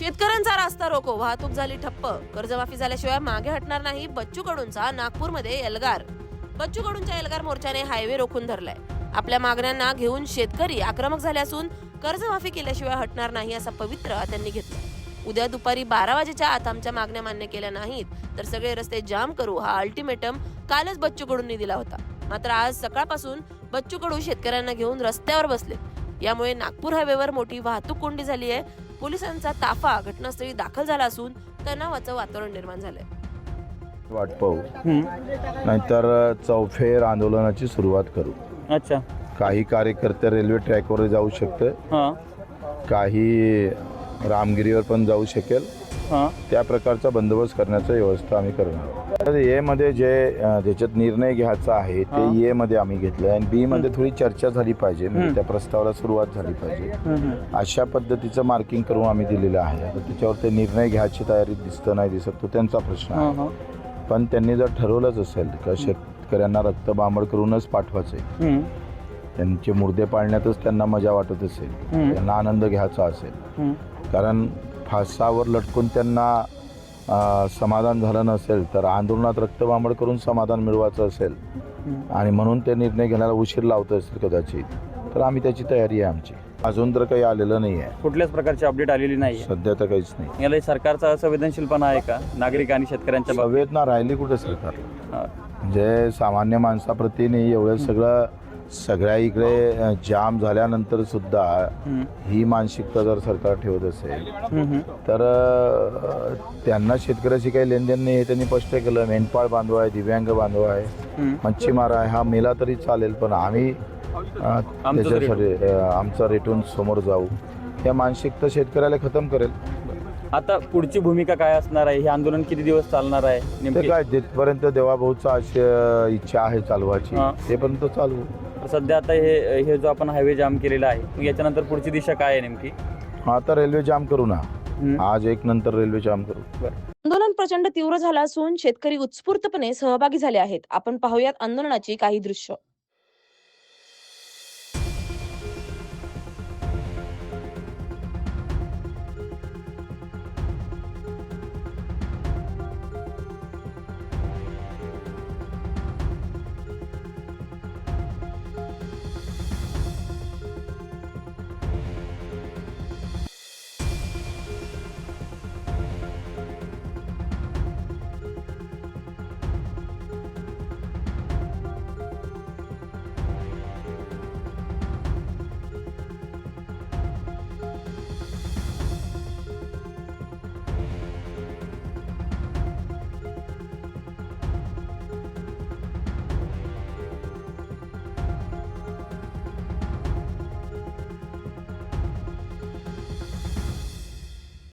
शेतकऱ्यांचा रास्ता रोको वाहतूक झाली ठप्प. कर्जमाफी झाल्याशिवाय मागे हटणार नाही बच्चू कडूंचा नागपूरमध्ये एल्गार. बच्चू कडूंच्या एल्गार मोर्चाने हायवे रोखून धरलाय. आपल्या मागण्यांना घेऊन शेतकरी आक्रमक झाले असून कर्जमाफी केल्याशिवाय हटणार नाही असा पवित्रा त्यांनी घेतला उद्या दुपारी बारा वाजेच्या आत आमच्या मागण्या मान्य केल्या नाहीत तर सगळे रस्ते जाम करू हा अल्टिमेटम कालच बच्चू कडूंनी दिला होता. मात्र आज सकाळपासून बच्चू कडू शेतकऱ्यांना घेऊन रस्त्यावर बसले यामुळे नागपूर हायवेवर मोठी वाहतूक कोंडी झाली आहे पोलिसांचा ताफा घटनास्थळी दाखल झाला असून तणावाचं वातावरण निर्माण झालंय. वाट पाहू. नाहीतर चौफेर आंदोलनाची सुरुवात करू. अच्छा. काही कार्यकर्ते रेल्वे ट्रॅकवर जाऊ शकते हां. काही रामगिरीवर पण जाऊ शकेल. हां. त्या प्रकारचा बंदोबस्त करण्याची व्यवस्था आम्ही करणार तर ए मध्ये जे अं, ज्याच्यात निर्णय घ्यायचा आहे. ते ए मध्ये आम्ही घेतलंय आणि बी मध्ये थोडी चर्चा झाली पाहिजे. म्हणजे त्या प्रस्तावाला सुरुवात झाली पाहिजे. अशा पद्धतीचं मार्किंग करून आम्ही दिलेलं आहे. आता त्याच्यावर ते निर्णय घ्यायची तयारी दिसतं नाही दिसत तो त्यांचा प्रश्न आहे. हां पण त्यांनी जर ठरवलंच असेल का शेतकऱ्यांना रक्तबांबड करूनच पाठवायचे हम्म, त्यांचे मुर्दे पाळण्यातच त्यांना मजा वाटत असेल. हम्म. त्यांना आनंद घ्यायचा असेल. हम्म. कारण फासावर लटकून त्यांना समाधान झालं नसेल तर आंदोलनात रक्तबांबड करून समाधान मिळवायचं असेल आणि म्हणून ते निर्णय घेण्याला उशीर लावत असेल कदाचित तर आम्ही त्याची तयारी आहे आमची. अजून तर काही आलेलं नाही आहे. कुठल्याच प्रकारची अपडेट आलेली नाही सध्या तर काहीच नाही. याला सरकारचा संवेदनशीलपणा आहे का? नागरिक आणि शेतकऱ्यांच्या संवेदना राहिली कुठे सरकार. म्हणजे सामान्य माणसाप्रती नाही एवढं सगळं सगळ्या इकडे जाम झाल्यानंतर सुद्धा ही मानसिकता जर सरकार ठेवत असेल. तर त्यांना शेतकऱ्याशी काही लेनदेन नाही हे त्यांनी स्पष्ट केलं. मेंढपाळ बांधव आहे दिव्यांग बांधव आहे. मच्छीमार आहे हा मेला तरी चालेल पण आम्ही त्याच्यासाठी आमचा रेटून समोर जाऊ. या मानसिकता शेतकऱ्याला खतम करेल. आता पुढची भूमिका काय असणार आहे? हे आंदोलन किती दिवस चालणार आहे ते नेमके काय जिथपर्यंत देवाभाऊचा अशी इच्छा आहे चालवायची हा. तेपर्यंत चालवू. सध्या आता हे हे जो आपण हायवे जाम केलेला आहे मग याच्यानंतर पुढची दिशा काय आहे नेमकी? आता रेल्वे जाम करू ना. हम्म. आज एक नंतर रेल्वे जाम करू. आंदोलन प्रचंड तीव्र झालं असून शेतकरी उत्स्फूर्तपणे सहभागी झाले आहेत. आपण पाहूयात आंदोलनाची काही दृश्य.